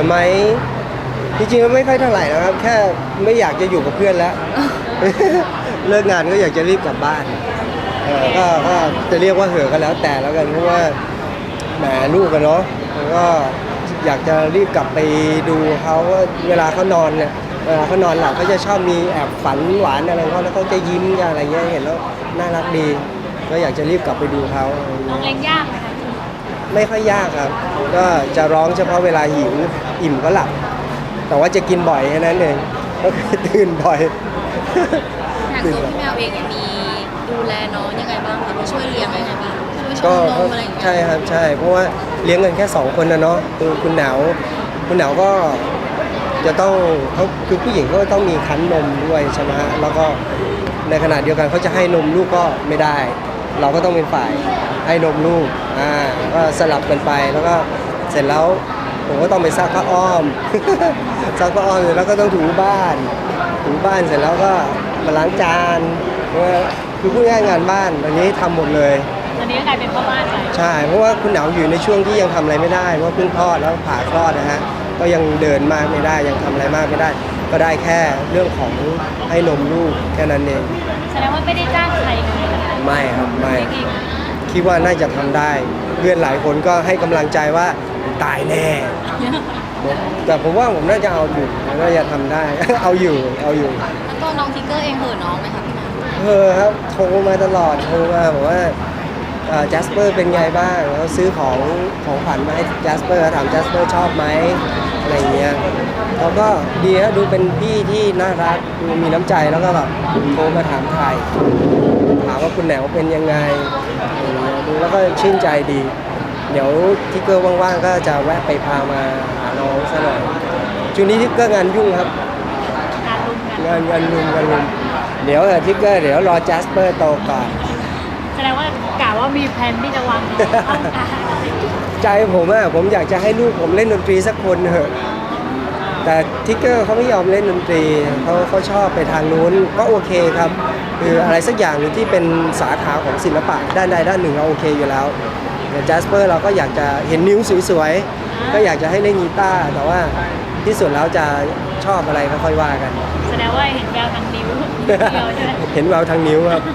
อไหมจริงๆมันไม่ค่อยเท่าไหร่นะครับ แค่ไม่อยากจะอยู่กับเพื่อนแล้ว เลิกงานก็อยากจะรีบกลับบ้านเออก็ก็จะเรียกว่าเห่อะก็แล้วแต่แล้วกันเพราะว่าแหมลูกกันเนาะแล้วก็อยากจะรีบกลับไปดูเขาว่าเวลาเขานอนเนี่ยเวลาเขานอนหลับเขาจะชอบมีแอบฝันหวานอะไรของเขาแล้วเขาจะยิ้มจะอะไรเงี้ยเห็นแล้วน่ารักดี ก็อยากจะรีบกลับไปดูเขาอะไรน้องเงี้ยเล็กยากไหมคะ ไม่ค่อยยากครับ ก็จะร้องเฉพาะเวลาหิวอิ่มก็หลับ แต่ว่าจะกินบ่อยแค่นั้นเองก็คือตื่นบ่อยอย่างตัวพี่แมวเองเนี่ยมีดูแลน้องยังไงบ้างคะช่วยเลี้ยงยังไงบ้างช่วยชก็งนก็มอะไรอย่างเงี้ยใช่ครับใช่ เพราะว่าเลี้ยงกันแค่สองคนนะเนาะคือคุณหนาวคุณหนาวก็จะต้องเขาคือผู้หญิงเขาก็ต้องมีคั้นนมด้วยใช่ไหมฮะแล้วก็ในขณะเดียวกันเขาจะให้นมลูกก็ไม่ได้ เราก็ต้องเป็นฝ่ายให้นมลูกอ่าก็สลับกันไปแล้วก็เสร็จแล้วผมก็ต้องไปซักผ้าอ้อม ซักผ้าอ้อมเสร็จแล้วก็ต้องถูบ้าน ถูบ้านเสร็จแล้วก็มาล้างจานคือพูดง่ายๆงานบ้านอันนี้ทำหมดเลยตอนนี้ก็กลายเป็นพ่อบ้านไปใช่เพราะว่าคุณหนาวอยู่ในช่วงที่ยังทำอะไรไม่ได้เพราะว่าเพิ่งคลอดแล้วผ่าคลอดนะฮะก็ยังเดินมากไม่ได้ยังทำอะไรมากไม่ได้ ก็ได้แค่เรื่องของให้นมลูกแค่นั้นเองแสดงว่าไม่ได้จ้างใครเลยนะคะ ไม่ครับไม่เล็กเองคิดว่าน่าจะทำได้ เพื่อนหลายคนก็ให้กำลังใจว่าตายแน่ แต่ผมว่าผมน่าจะเอาอยู่น่าจะทำได้ เอาอยู่เอาอยู่แล้วตัวน้องทิกเกอร์เองเห่อะน้องไหมคะพี่แมวเออครับโทรมาตลอดโทรมาบอกว่า แจสเปอร์เป็นไงบ้างแล้วซื้อของของขวัญมาให้แจสเปอร์ถามแจสเปอร์ชอบไหมอะไรเงี้ยเขาก็ดีฮะดูเป็นพี่ที่น่ารักดูมีน้ำใจแล้วก็แบบโทรมาถามไทยถามว่าคุณแหนวเป็นยังไงอะไรเงี้ยดูแล้วก็ชื่นใจดี เดี๋ยวทิกเกอร์ว่างๆก็จะแวะไปพามาหาน้องซะหน่อยช่วงนี้ทิกเกอร์งานยุ่งครับการรุมกันงานงานลุมงานลุมเดี๋ยวเออทิกเกอร์เดี๋ยวรอจัสเปอร์โตก่อน แสดงว่ากะว่ามีแผนที่จะวางน้องเข้ากลางใจผมอะผมอยากจะให้ลูกผมเล่นดนตรีสักคนเถอะ แต่ทิกเกอร์เขาไม่ยอมเล่นดนตรีเขาเขาชอบไปทางนู้นก็โอเคครับคืออะไรสักอย่างหนึ่งที่เป็นสาขาของศิลปะด้านใดด้านหนึ่งเราโอเคอยู่แล้วแต่จัสเปอร์เราก็อยากจะเห็นนิ้วสวยๆก็อยากจะให้เล่นกีตาร์แต่ว่าที่สุดแล้วจะชอบอะไรก็ค่อยว่ากัน แสดงว่าเห็นแววทางนิ้วเดียวใช่ไหม เห็นแววทางนิ้วครับมี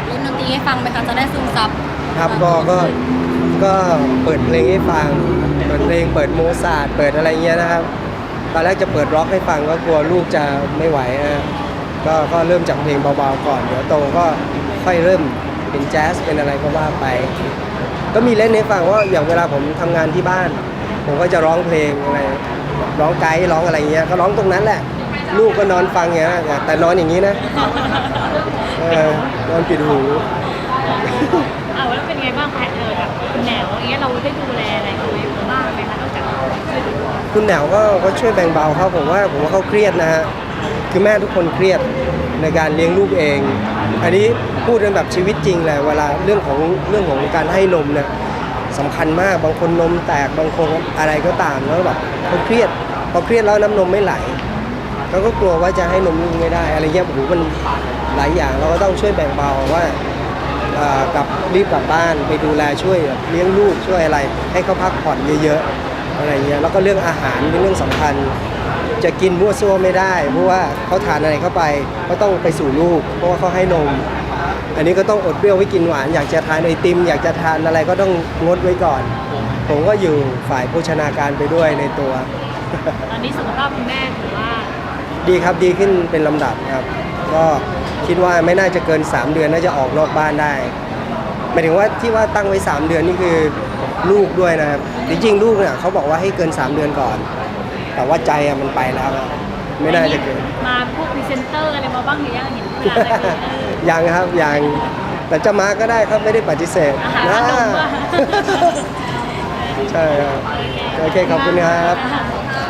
แอบเล่นดนตรีให้ฟังไหมคะจะได้ซึมซับครับก็ก็ก็เปิดเพลงให้ฟัง เปิดเพลงเปิดโมซาร์ทเปิดอะไรเงี้ยนะครับ ตอนแรกจะเปิดร็อกให้ฟังก็กลัวลูกจะไม่ไหวนะก็ก็เริ่มจากเพลงเบาๆก่อน เดี๋ยวโตก็ค่อยเริ่มเป็นแจ๊สเป็นอะไรก็ว่าไป ก็มีเล่นให้ฟังว่าอย่างเวลาผมทำงานที่บ้าน ผมก็จะร้องเพลงอะไรร้องไกด์ร้องอะไรเงี้ยก็ร้องตรงนั้นแหละ ลูกก็นอนฟังอย่างเงี้ยแต่นอนอย่างนี้นะ เออนอนปิดหูเอาแล้วเป็นไงบ้างแพทเออกับคุณแหนวอย่างเงี้ยเราได้ดูแลอะไรเขาบ้างไหมคะนอกจากช่วยดูคุณแหนวก็ก็ช่วยแบ่งเบาเขาผมว่าผมว่าเขาเครียดนะฮะคือแม่ทุกคนเครียดในการเลี้ยงลูกเอง อันนี้พูดกันแบบชีวิตจริงแหละเวลาเรื่องของเรื่องของการให้นมเนี่ยสำคัญมากบางคนนมแตกบางคนอะไรก็ตามแล้วแบบเขาเครียดพอเครียดแล้วน้ำนมไม่ไหลเขาก็กลัวว่าจะให้นมลูกไม่ได้อะไรเงี้ยโอ้โหมัน หลายอย่างเราก็ต้องช่วยแบ่งเบาว่าเอ่อกลับรีบกลับบ้านไปดูแลช่วยเลี้ยงลูกช่วยอะไร ให้เขาพักผ่อนเยอะๆอะไรเงี้ยแล้วก็เรื่องอาหารเป็นเรื่องสำคัญ จะกินมั่วซั่วไม่ได้ เพราะว่าเขาทานอะไรเข้าไปก็ต้องไปสู่ลูก เพราะว่าเขาให้นม อันนี้ก็ต้องอดเปรี้ยวไว้กินหวาน อยากจะทานไอติม อยากจะทานอะไรก็ต้องงดไว้ก่อน ผมก็อยู่ฝ่ายโภชนาการไปด้วยในตัว ตอนนี้สุขภาพคุณแม่ถือว่า ดีครับดีขึ้นเป็นลำดับครับ ก็คิดว่าไม่น่าจะเกิน 3 เดือนน่าจะออกนอกบ้านได้หมายถึงว่าที่ว่าตั้งไว้ 3 เดือนนี่คือลูกด้วยนะครับจริงๆลูกเนี่ยเขาบอกว่าให้เกิน 3 เดือนก่อน แต่ว่าใจอะมันไปแล้วอะไม่น่าจะเกิน มาพวกพรีเซนเตอร์อะไรมาบ้างหรือยังเห็นเวลาอะไรอย่างเงี้ยเออยังครับยังแต่จะมาก็ได้ครับไม่ได้ปฏิเสธอาหารนะขนมว่ะใช่ครับโอเคขอบคุณครับ อ่า